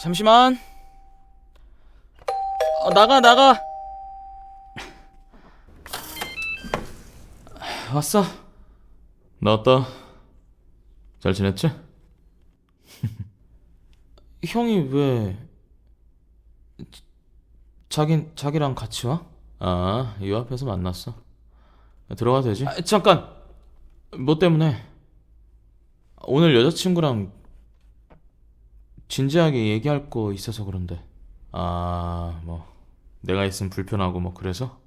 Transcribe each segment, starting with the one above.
잠시만. 어, 나가 나가. 왔어. 나왔다. 잘 지냈지? 형이 왜 자기 자기랑 같이 와? 아, 이 앞에서 만났어. 들어가도 되지? 아, 잠깐. 뭐 때문에? 오늘 여자친구랑 진지하게 얘기할 거 있어서 그런데. 아, 뭐 내가 있으면 불편하고 뭐 그래서?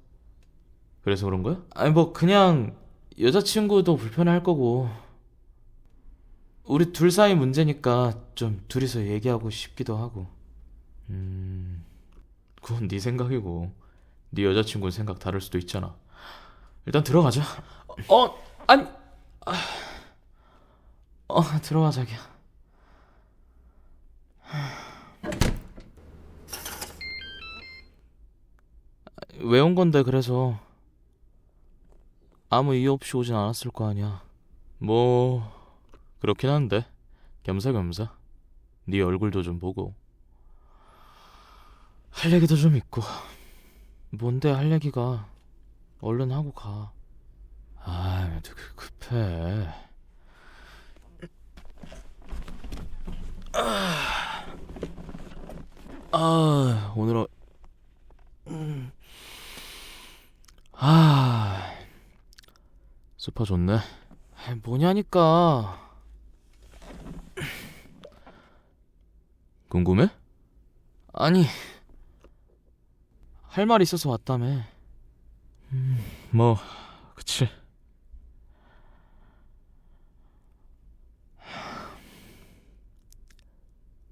그래서 그런 거야? 아니 뭐 그냥 여자친구도 불편할 거고. 우리 둘 사이 문제니까 좀 둘이서 얘기하고 싶기도 하고. 음, 그건 네 생각이고 네 여자친구 생각 다를 수도 있잖아. 일단 들어가자. 어, 아니. 아, 어, 들어가 자기야. 왜 온 건데 그래서 아무 이유 없이 오진 않았을 거 아니야. 뭐 그렇긴 한데 겸사겸사 네 얼굴도 좀 보고 할 얘기도 좀 있고. 뭔데 할 얘기가? 얼른 하고 가. 아, 왜 이렇게 급해? 아, 오늘 어... 음. 아, 소파 좋네. 뭐냐니까. 궁금해? 아니, 할 말 있어서 왔다며. 뭐 그치.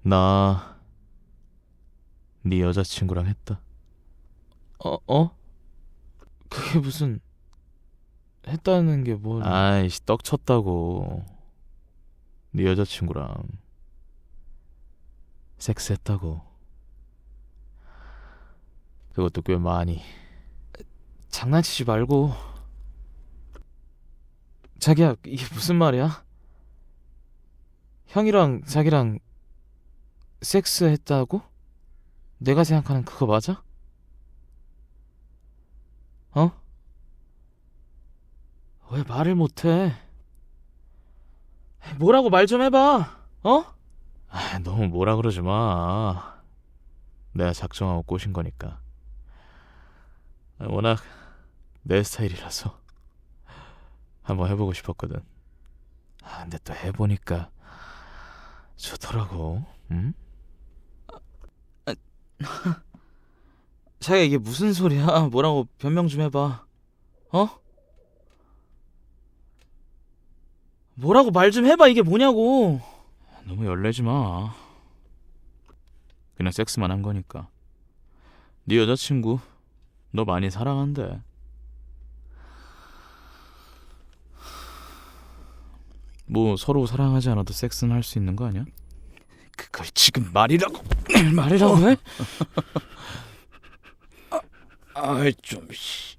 나 네 여자친구랑 했다. 어, 어? 그게 무슨 했다는 게 뭐? 아이씨 떡 쳤다고. 네 여자친구랑 섹스했다고. 그것도 꽤 많이. 장난치지 말고. 자기야, 이게 무슨 말이야? 형이랑 자기랑 섹스했다고? 내가 생각하는 그거 맞아? 어? 왜 말을 못해? 뭐라고 말 좀 해봐. 어? 아, 너무 뭐라 그러지 마. 내가 작정하고 꼬신 거니까. 아, 워낙 내 스타일이라서 한번 해보고 싶었거든. 아, 근데 또 해보니까 좋더라고. 응? 자기야, 이게 무슨 소리야? 뭐라고 변명 좀 해봐. 어? 뭐라고 말 좀 해봐. 이게 뭐냐고. 너무 열내지 마. 그냥 섹스만 한 거니까. 네 여자친구 너 많이 사랑한대. 뭐 서로 사랑하지 않아도 섹스는 할 수 있는 거 아니야? 그걸 지금 말이라고 말이라고 해? 아이 좀 씨.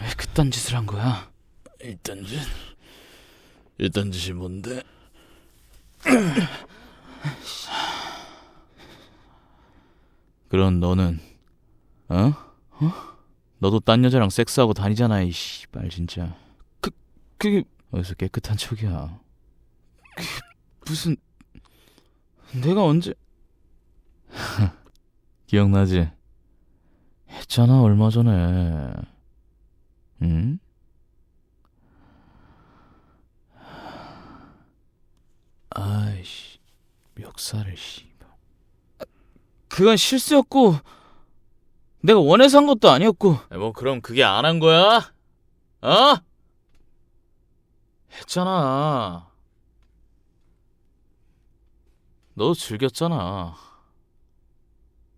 왜 그딴 짓을 한 거야? 일단 짓. 일단 짓이 뭔데? 그럼 너는 어? 어? 너도 딴 여자랑 섹스하고 다니잖아 이 씨발 진짜. 그게 어디서 깨끗한 척이야. 무슨 내가 언제 기억나지? 했잖아 얼마 전에. 응? 아이씨 멱살을 씨. 그건 실수였고 내가 원해서 한 것도 아니었고 뭐 그럼 그게 안 한 거야? 어? 했잖아. 너 즐겼잖아.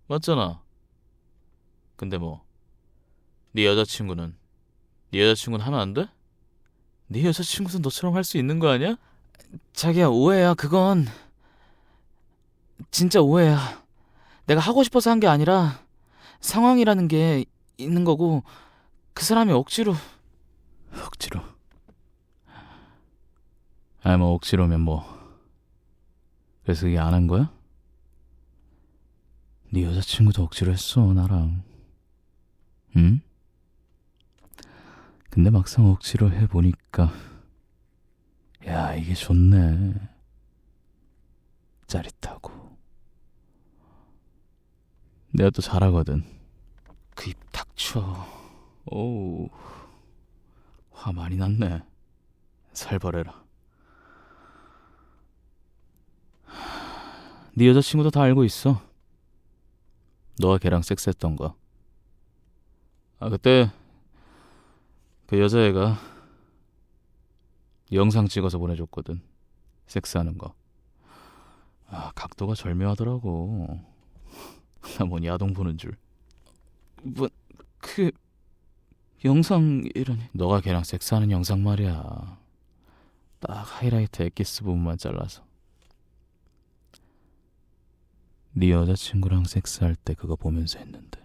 맞잖아. 근데 뭐, 네 여자친구는 네 여자친구는 하면 안 돼? 네 여자친구도 너처럼 할 수 있는 거 아니야? 자기야 오해야 그건 진짜 오해야 내가 하고 싶어서 한 게 아니라 상황이라는 게 있는 거고 그 사람이 억지로 억지로. 아, 뭐 억지로면 뭐 그래서 이게 안한 거야? 네 여자친구도 억지로 했어 나랑. 응? 근데 막상 억지로 해보니까 야 이게 좋네. 짜릿하고. 내가 또 잘하거든. 그 입 닥쳐. 오우. 화 많이 났네. 살벌해라 네 여자친구도 다 알고 있어 너가 걔랑 섹스했던 거 아, 그때 그 여자애가 영상 찍어서 보내줬거든. 섹스하는 거. 아, 각도가 절묘하더라고. 나뭔 야동 보는 줄. 뭐, 그, 영상이라니. 너가 걔랑 섹스하는 영상 말이야. 딱 하이라이트 엑기스 부분만 잘라서. 네 여자친구랑 섹스할 때 그거 보면서 했는데.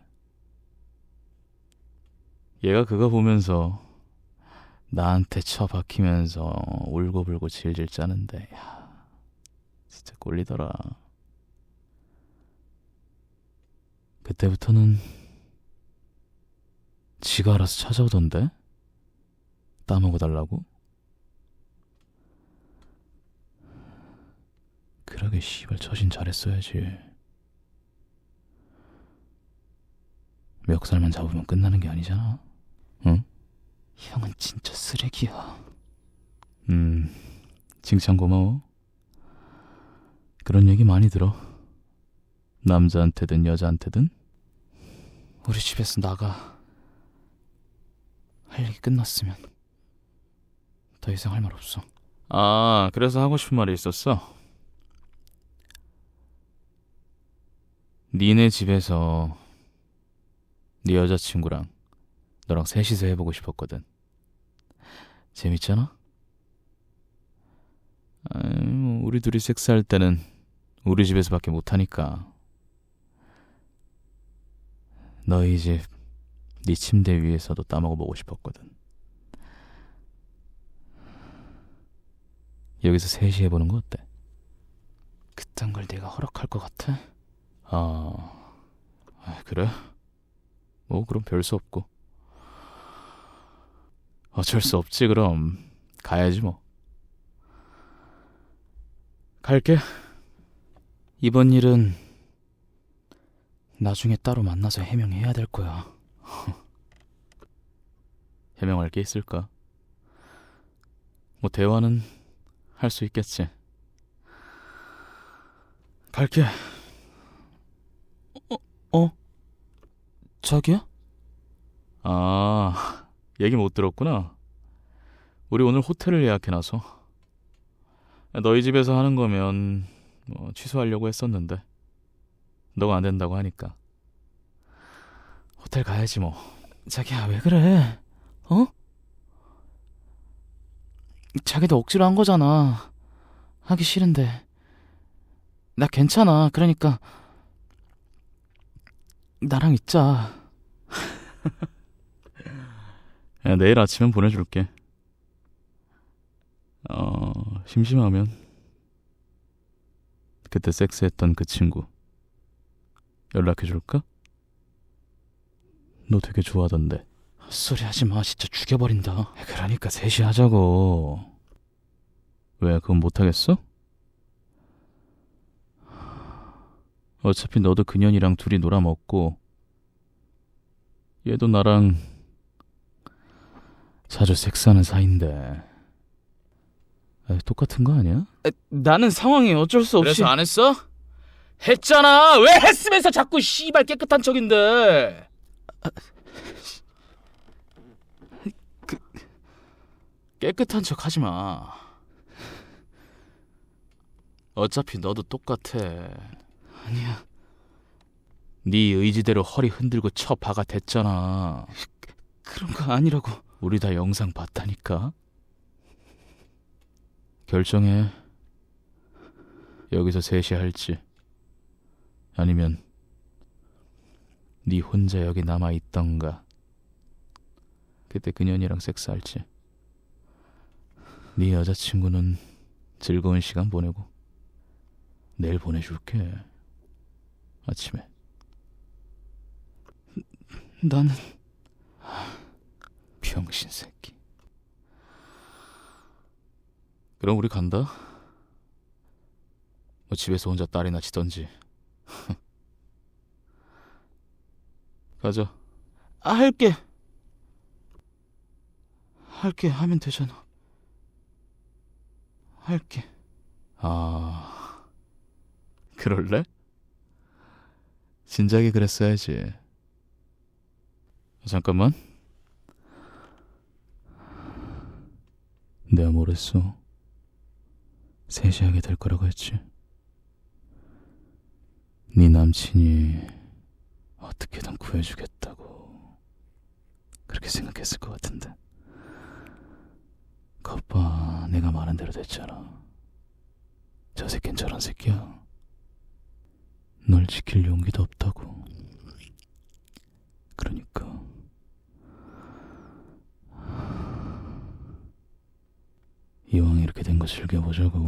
얘가 그거 보면서 나한테 처박히면서 울고불고 질질 짜는데, 야, 진짜 꼴리더라. 그때부터는 지가 알아서 찾아오던데? 따먹어 달라고? 그러게 씨발 처신 잘했어야지. 멱살만 잡으면 끝나는 게 아니잖아. 응? 형은 진짜 쓰레기야. 음, 칭찬 고마워. 그런 얘기 많이 들어. 남자한테든 여자한테든. 우리 집에서 나가. 할 얘기 끝났으면 더 이상 할 말 없어. 아, 그래서 하고 싶은 말이 있었어. 니네 집에서 네 여자친구랑 너랑 셋이서 해보고 싶었거든. 재밌잖아? 아이, 뭐 우리 둘이 섹스할 때는 우리 집에서밖에 못하니까. 너희 집, 네 침대 위에서도 따먹어보고 싶었거든. 여기서 셋이 해보는 거 어때? 그딴 걸 내가 허락할 것 같아? 아, 아, 그래? 뭐 그럼 별 수 없고. 어쩔 수 없지 그럼. 가야지 뭐. 갈게. 이번 일은 나중에 따로 만나서 해명해야 될 거야. 해명할 게 있을까? 뭐 대화는 할 수 있겠지. 갈게 자기야? 아 얘기 못 들었구나 우리 오늘 호텔을 예약해놔서 너희 집에서 하는 거면 뭐 취소하려고 했었는데 너가 안 된다고 하니까 호텔 가야지 뭐 자기야 왜 그래? 어? 자기도 억지로 한 거잖아. 하기 싫은데. 나 괜찮아. 그러니까 나랑 있자. 야, 내일 아침엔 보내줄게. 어, 심심하면 그때 섹스했던 그 친구 연락해줄까? 너 되게 좋아하던데. 헛소리 하지 마. 진짜 죽여버린다. 그러니까 셋이 하자고. 왜 그건 못하겠어? 어차피 너도 그년이랑 둘이 놀아먹고 얘도 나랑 자주 섹스하는 사이인데 아, 똑같은 거 아니야? 나는 상황이 어쩔 수 없이 그래서 안 했어? 했잖아. 왜 했으면서 자꾸 씨발 깨끗한 척인데. 깨끗한 척 하지 마. 어차피 너도 똑같아. 아니야. 네 의지대로 허리 흔들고 쳐 박아 댔잖아. 그런 거 아니라고. 우리 다 영상 봤다니까. 결정해. 여기서 셋이 할지 아니면 네 혼자 여기 남아 있던가. 그때 그년이랑 섹스할지. 네 여자친구는 즐거운 시간 보내고 내일 보내줄게. 아침에. 나는 병신 새끼. 그럼 우리 간다. 뭐 집에서 혼자 딸이나 치던지. 가자. 아, 할게. 할게 하면 되잖아. 할게. 아, 그럴래? 진작에 그랬어야지. 잠깐만. 내가 뭐랬어? 셋이 하게 될 거라고 했지. 네 남친이 어떻게든 구해주겠다고 그렇게 생각했을 것 같은데. 거봐, 내가 말한 대로 됐잖아. 저 새낀 저런 새끼야. 널 지킬 용기도 없다고. 그러니까. 이왕 이렇게 된 거 즐겨보자고.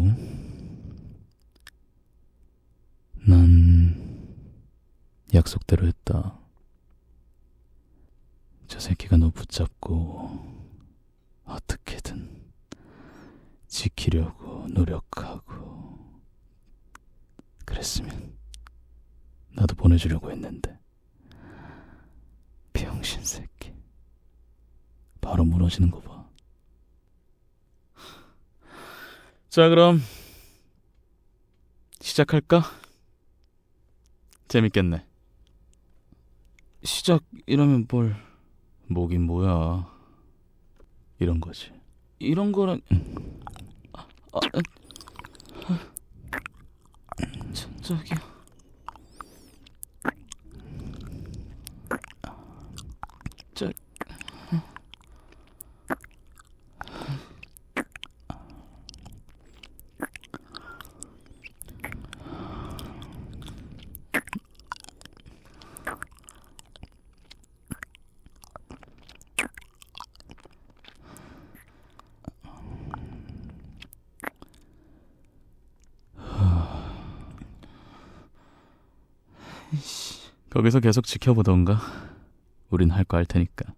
난 약속대로 했다. 저 새끼가 너 붙잡고 어떻게든 지키려고 노력하고 그랬으면 나도 보내주려고 했는데 병신 새끼 바로 무너지는 거 봐. 자 그럼 시작할까? 재밌겠네. 시작이라면 뭘 뭐긴 뭐야. 이런 거지. 이런 거는 아, 아, 아, 저, 저기요. 거기서 계속 지켜보던가. 우린 할 거 할 테니까.